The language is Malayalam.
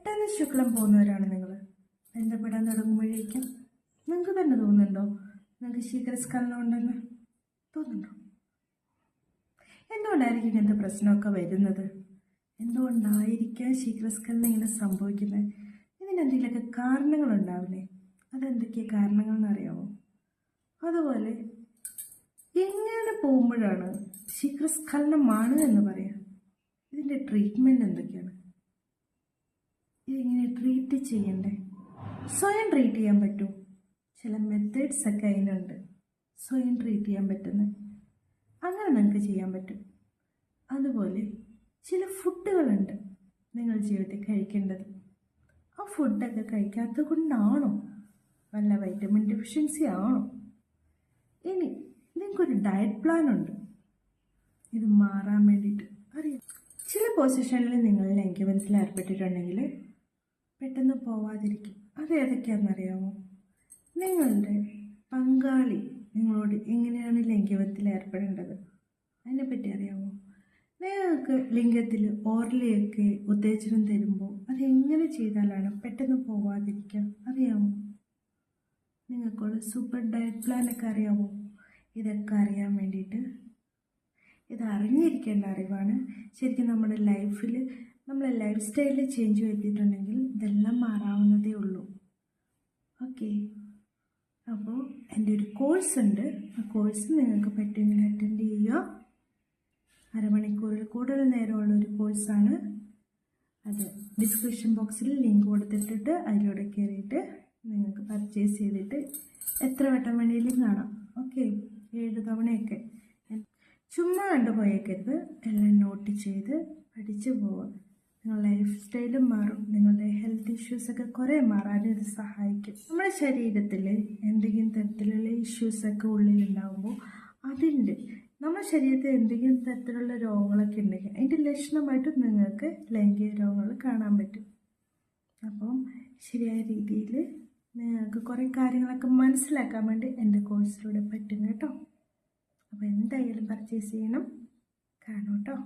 പെട്ടെന്ന് ശുക്ലം പോകുന്നവരാണ് നിങ്ങൾ ബന്ധപ്പെടാൻ തുടങ്ങുമ്പോഴേക്കും? നിങ്ങൾക്ക് തന്നെ തോന്നുന്നുണ്ടോ? നിങ്ങൾക്ക് ശീഘ്രസ്ഖലനം ഉണ്ടെന്ന് തോന്നുന്നുണ്ടോ? എന്തുകൊണ്ടായിരിക്കും ഇങ്ങനത്തെ പ്രശ്നമൊക്കെ വരുന്നത്? എന്തുകൊണ്ടായിരിക്കാം ശീഘ്രസ്ഖലനം ഇങ്ങനെ സംഭവിക്കുന്നത്? ഇതിനെന്തെങ്കിലുമൊക്കെ കാരണങ്ങളുണ്ടാവില്ലേ കാരണങ്ങൾ എന്നറിയാമോ അതുപോലെ എങ്ങനെ പോകുമ്പോഴാണ് ശീഘ്രസ്ഖലനമാണ് എന്ന് പറയാം? ഇതിന്റെ ട്രീറ്റ്മെന്റ് എന്തൊക്കെയാണ്? ഇതെങ്ങനെ ട്രീറ്റ് ചെയ്യണ്ടേ? സ്വയം ട്രീറ്റ് ചെയ്യാൻ പറ്റും. ചില മെത്തേഡ്സ് ഒക്കെ അതിനുണ്ട് സ്വയം ട്രീറ്റ് ചെയ്യാൻ പറ്റുന്ന. അങ്ങനെ നിങ്ങൾക്ക് ചെയ്യാൻ പറ്റും. അതുപോലെ ചില ഫുഡുകളുണ്ട് നിങ്ങൾ ജീവിതത്തിൽ കഴിക്കേണ്ടത്. ആ ഫുഡൊക്കെ കഴിക്കാത്തത് കൊണ്ടാണോ? നല്ല വൈറ്റമിൻ ഡെഫിഷ്യൻസി ആണോ? ഇനി നിങ്ങൾക്കൊരു ഡയറ്റ് പ്ലാൻ ഉണ്ട്. ഇത് മാറാൻ വേണ്ടിയിട്ട്. അറിയാം. ചില പൊസിഷനിൽ നിങ്ങൾ ലംഘ്യബന്ധത്തിൽ ഏർപ്പെട്ടിട്ടുണ്ടെങ്കിൽ പെട്ടെന്ന് പോവാതിരിക്കും. അത് ഏതൊക്കെയാണെന്നറിയാമോ നിങ്ങളുടെ പങ്കാളി നിങ്ങളോട് എങ്ങനെയാണ് ലിംഗത്തിൽ ഏർപ്പെടേണ്ടത്? അതിനെപ്പറ്റി അറിയാമോ നിങ്ങൾക്ക് ലിംഗത്തിൽ ഓർലിയൊക്കെ ഉത്തേജനം തരുമ്പോൾ അത് എങ്ങനെ ചെയ്താലാണ് പെട്ടെന്ന് പോവാതിരിക്കുക അറിയാമോ നിങ്ങൾക്കുള്ള സൂപ്പർ ഡയറ്റ് പ്ലാനൊക്കെ അറിയാമോ ഇതൊക്കെ അറിയാൻ വേണ്ടിയിട്ട്. ഇത് അറിഞ്ഞിരിക്കേണ്ട അറിവാണ്. ശരിക്കും നമ്മുടെ ലൈഫിൽ നമ്മളെ ലൈഫ് സ്റ്റൈലിൽ ചേഞ്ച് വരുത്തിയിട്ടുണ്ടെങ്കിൽ ഇതെല്ലാം മാറാവുന്നതേ ഉള്ളൂ. ഓക്കെ. അപ്പോൾ എന്റെ ഒരു കോഴ്സ് ഉണ്ട്. ആ കോഴ്സ് നിങ്ങൾക്ക് പറ്റുമെങ്കിൽ അറ്റൻഡ് ചെയ്യുക. അരമണിക്കൂറിൽ കൂടുതൽ നേരമുള്ള ഒരു കോഴ്സാണ് അത് ഡിസ്ക്രിപ്ഷൻ ബോക്സിൽ ലിങ്ക് കൊടുത്തിട്ടിട്ട് അതിലൂടെ കയറിയിട്ട് നിങ്ങൾക്ക് പർച്ചേസ് ചെയ്തിട്ട് എത്ര വട്ടം വേണമെങ്കിലും കാണാം. ഓക്കെ. ഏഴ് തവണയൊക്കെ. ചുമ്മാ കണ്ടുപോയേക്കരുത് എല്ലാം നോട്ട് ചെയ്ത് പഠിച്ചു പോവുക. നിങ്ങളുടെ ലൈഫ് സ്റ്റൈലും മാറും. നിങ്ങളുടെ ഇഷ്യൂസൊക്കെ കുറേ മാറാൻ ഇത് സഹായിക്കും. നമ്മുടെ ശരീരത്തിൽ എന്തെങ്കിലും തരത്തിലുള്ള ഇഷ്യൂസൊക്കെ ഉള്ളിലുണ്ടാകുമ്പോൾ അതിന്റെ നമ്മുടെ ശരീരത്തിൽ എന്തെങ്കിലും തരത്തിലുള്ള രോഗങ്ങളൊക്കെ ഉണ്ടെങ്കിൽ അതിന്റെ ലക്ഷണമായിട്ട് നിങ്ങൾക്ക് ലൈംഗിക രോഗങ്ങൾ കാണാൻ പറ്റും. അപ്പം ശരിയായ രീതിയിൽ നിങ്ങൾക്ക് കുറേ കാര്യങ്ങളൊക്കെ മനസ്സിലാക്കാൻ വേണ്ടി എന്റെ കോഴ്സിലൂടെ പറ്റും കേട്ടോ. അപ്പോൾ എന്തായാലും പർച്ചേസ് ചെയ്യണം. കാണും കേട്ടോ.